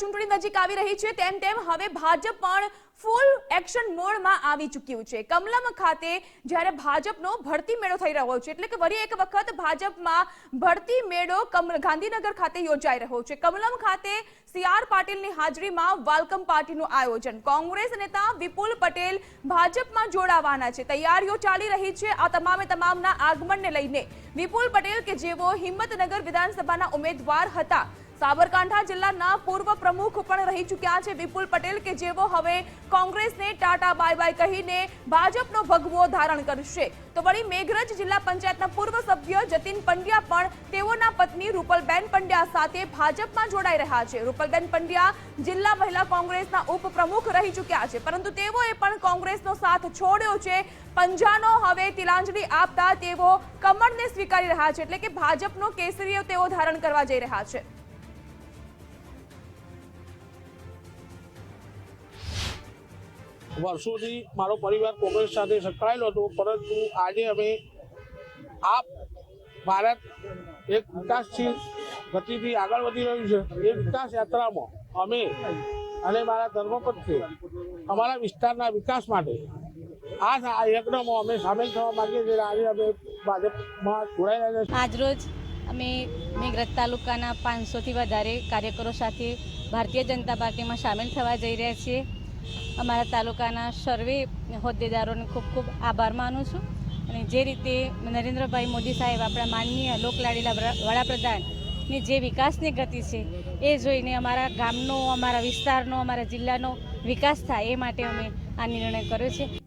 ચૂંટણી નજીક આવી રહી છે, તેમ તેમ હવે ભાજપ પણ ફૂલ એક્શન મોડમાં આવી ચૂક્યું છે. કમલમ ખાતે જ્યારે ભાજપનો ભરતી મેળો થઈ રહ્યો છે, એટલે કે વળી એક વખત ભાજપમાં ભરતી મેળો ગાંધીનગર ખાતે યોજાઈ રહ્યો છે. કમલમ ખાતે સી આર પાટીલની હાજરીમાં વેલકમ પાર્ટીનું આયોજન. કોંગ્રેસ નેતા વિપુલ પટેલ ભાજપમાં જોડાવાના છે. તૈયારીઓ ચાલી રહી છે આ તમામે તમામના આગમનને લઈને. વિપુલ પટેલ કે જેઓ હિંમતનગર વિધાનસભાના ઉમેદવાર હતા સાબરકાંઠા જિલ્લાના પૂર્વ પ્રમુખ પણ રહી ચૂક્યા છે વિપુલ પટેલ કે જેઓ હવે કોંગ્રેસને ટાટા બાય બાય કહીને ભાજપનો ભગવો ધારણ કરશે. તો વળી મેઘરજ જિલ્લા પંચાયતના પૂર્વ સભ્ય જતીન પંડ્યા પણ તેઓના પત્ની રૂપલબેન પંડ્યા સાથે ભાજપમાં જોડાઈ રહ્યા છે. રૂપલબેન પંડ્યા જિલ્લા મહિલા કોંગ્રેસના ઉપપ્રમુખ રહી ચૂક્યા છે, પરંતુ તેઓએ પણ કોંગ્રેસનો સાથ છોડ્યો છે. પંજાનો હવે તિલાંજલિ આપતા તેઓ કમળને સ્વીકારી રહ્યા છે, એટલે કે ભાજપનો કેસરીઓ તેઓ ધારણ કરવા જઈ રહ્યા છે. વર્ષોથી મારો પરિવાર કોંગ્રેસ સાથે સંકળાયેલો હતો, પરંતુ આજે અમે આ ભારત એક વિકાસશીલ ગતિથી આગળ વધી રહ્યું છે. એ વિકાસ યાત્રામાં અમે અને મારા ધર્મપત્ની અમારા વિસ્તારના વિકાસ માટે આ યજ્ઞમાં અમે સામેલ થવા માંગીએ છીએ. આજે અમે ભાજપમાં રહ્યા છીએ. આજરોજ અમે મેઘરજ તાલુકાના પાંચસોથી વધારે કાર્યકરો સાથે ભારતીય જનતા પાર્ટીમાં સામેલ થવા જઈ રહ્યા છીએ. અમારા તાલુકાના સર્વે હોદ્દેદારોને ખૂબ ખૂબ આભાર માનું છું. અને જે રીતે નરેન્દ્રભાઈ મોદી સાહેબ આપણા માનનીય લોકલાડીલા વડાપ્રધાનની જે વિકાસની ગતિ છે, એ જોઈને અમારા ગામનો, અમારા વિસ્તારનો, અમારા જિલ્લાનો વિકાસ થાય એ માટે અમે આ નિર્ણય કર્યો છે.